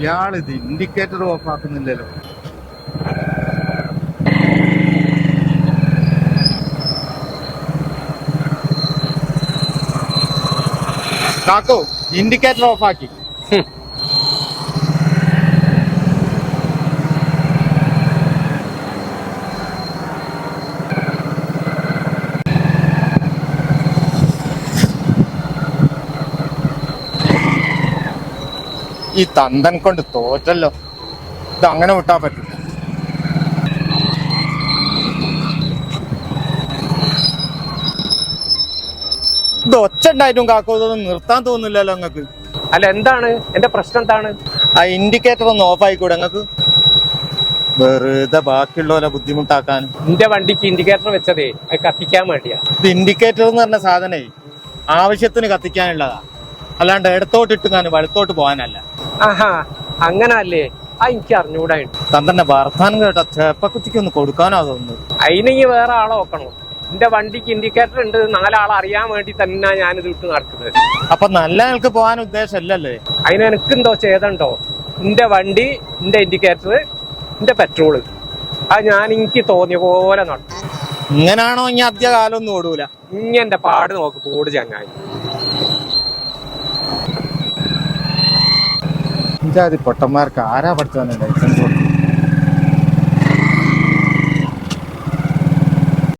ഇയാളിത് indicator off ആക്കുന്നില്ലല്ലോ. കാക്കോ indicator off ആക്കി. ഈ തന്തൻ കൊണ്ട് തോറ്റല്ലോ. ഇത് അങ്ങനെ വിട്ടാ പറ്റില്ല ഇത് ഒച്ച ഉണ്ടായിട്ടും കാക്കോ ഇതൊന്നും നിർത്താൻ തോന്നുന്നില്ലല്ലോ നിങ്ങക്ക് അല്ല എന്താണ്? എന്റെ പ്രശ്നം എന്താണ്? ആ ഇൻഡിക്കേറ്റർ ഒന്ന് ഓഫ് ആയിക്കൂടെ നിങ്ങക്ക് വെറുതെ ബാക്കിയുള്ളവരെ ബുദ്ധിമുട്ടാക്കാൻ. എന്റെ വണ്ടിക്ക് ഇൻഡിക്കേറ്റർ വെച്ചതേ അത് കത്തിക്കാൻ വേണ്ടിയാ. ഇത് ഇൻഡിക്കേറ്റർ എന്ന് പറഞ്ഞ സാധനേ ആവശ്യത്തിന് കത്തിക്കാനുള്ളതാ. അല്ലാണ്ട് ഇടത്തോട്ട് ഇട്ടുങ്ങാനും വലത്തോട്ട് പോകാനല്ല. ആഹാ ആ എനിക്ക് തന്തന്റെ വർത്താനം കേട്ട ചേപ്പക്കുറ്റിക്ക് ഒന്ന് കൊടുക്കാനോ തോന്നുന്നു അതിന് ഈ വേറെ ആളെ നോക്കണോ. എന്റെ വണ്ടിക്ക് ഇൻഡിക്കേറ്റർ ഉണ്ട് നാലാളെ അറിയാൻ വേണ്ടി തന്നെ ഞാൻ ഇത് ഇട്ട് നടക്കുന്നത്. അപ്പൊ നല്ല ആൾക്ക് പോകാൻ ഉദ്ദേശമല്ലല്ലേ? അതിന് എനിക്കെന്തോ ചെയ്തണ്ടോ? എന്റെ വണ്ടി എന്റെ ഇൻഡിക്കേറ്റർ എന്റെ പെട്രോൾ അത് ഞാൻ എനിക്ക് തോന്നിയ പോലെ നടക്കും. ഇങ്ങനാണോ ഇനി അധികകാലം ഒന്നും ഓടൂല? ഇങ്ങനെ പാട് നോക്ക് പോട് ചങ്ങായി. ഇജാതി പൊട്ടന്മാർക്ക് ആരാ പഠിച്ചവനെ ലൈസൻസ് കൊടുത്തത്